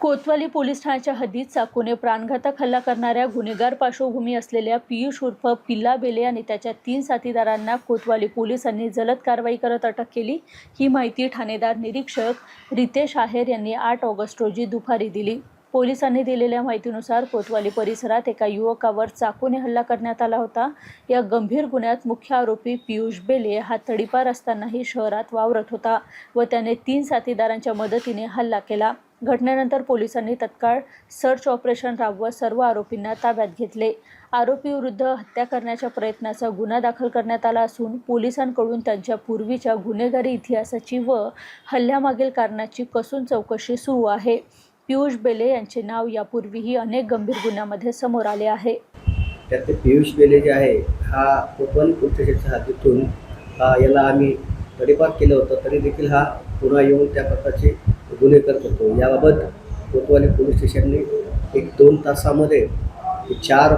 कोतवाली police ठाण्याच्या हद्दीत चाकूने प्राणघातक हल्ला करणाऱ्या गुन्हेगार पार्श्वभूमी असलेल्या पियुष उर्फ पिल्ला बेले आणि त्याच्या तीन साथीदारांना कोतवाली पोलिसांनी जलद कारवाई करत अटक केली. ही माहिती ठाणेदार निरीक्षक रितेश आहेर यांनी आठ ऑगस्ट रोजी दुपारी दिली. पोलिसांनी दिलेल्या माहितीनुसार कोतवाली परिसरात एका युवकावर चाकूने हल्ला करण्यात आला होता. या गंभीर गुन्ह्यात मुख्य आरोपी पियुष बेले हा तडीपार असतानाही शहरात वावरत होता व त्याने तीन साथीदारांच्या मदतीने हल्ला केला. घटनेनंतर पोलिसांनी तत्काळ सर्च ऑपरेशन राबवत सर्व आरोपींना ताब्यात घेतले. आरोपीविरुद्ध हत्या करण्याच्या प्रयत्नाचा गुन्हा दाखल करण्यात आला असून पोलिसांकडून त्यांच्या पूर्वीच्या गुन्हेगारी इतिहासाची व हल्ल्यामागील कारणाची कसून चौकशी सुरू आहे. पियुष बेले यांचे नाव यापूर्वीही अनेक गंभीर गुन्ह्यामध्ये समोर आले आहे. त्यात ते पियुष बेले जे आहे हा कोकण पोलीस स्टेशनच्या याला आम्ही तडीपार केलं होतं तरी देखील हा पुन्हा येऊन त्या प्रकारची गुन्हे करत होतो. याबाबत कोतवाली पोलीस स्टेशनने एक दोन तासामध्ये चार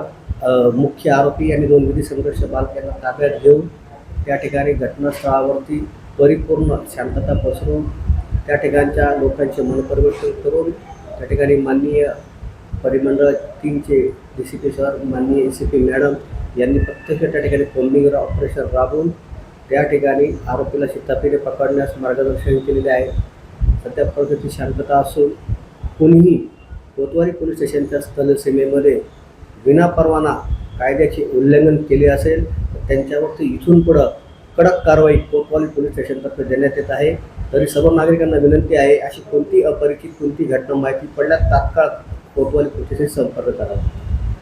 मुख्य आरोपी आणि दोन विधी संघर्ष बालकांना ताब्यात घेऊन त्या ठिकाणी घटनास्थळावरती परिपूर्ण शांतता पसरून त्या ठिकाणच्या लोकांचे मनपरिवर्तन करून त्या ठिकाणी माननीय परिमंडळ तीनचे डी सी पी सर माननीय ए सी पी मॅडम यांनी प्रत्यक्ष त्या ठिकाणी कोम्बिंग ऑपरेशन राबवून त्या ठिकाणी आरोपीला शितापीने पकडण्यास मार्गदर्शन केलेले आहे. सध्या प्रगती शांतता असून कोणीही कोतवाली पोलीस स्टेशनच्या स्थलसीमेमध्ये विनापरवाना कायद्याचे उल्लंघन केले असेल तर त्यांच्यावरती इथून पुढं कडक कारवाई कोतवाली पोलीस स्टेशनतर्फे देण्यात येत आहे. तरी सर्व नागरिकांना विनंती आहे अशी कोणती अपरिचित कोणती घटना माहिती पडल्यास तात्काळ कोतवाली पोलीस स्टेशन संपर्क करावा.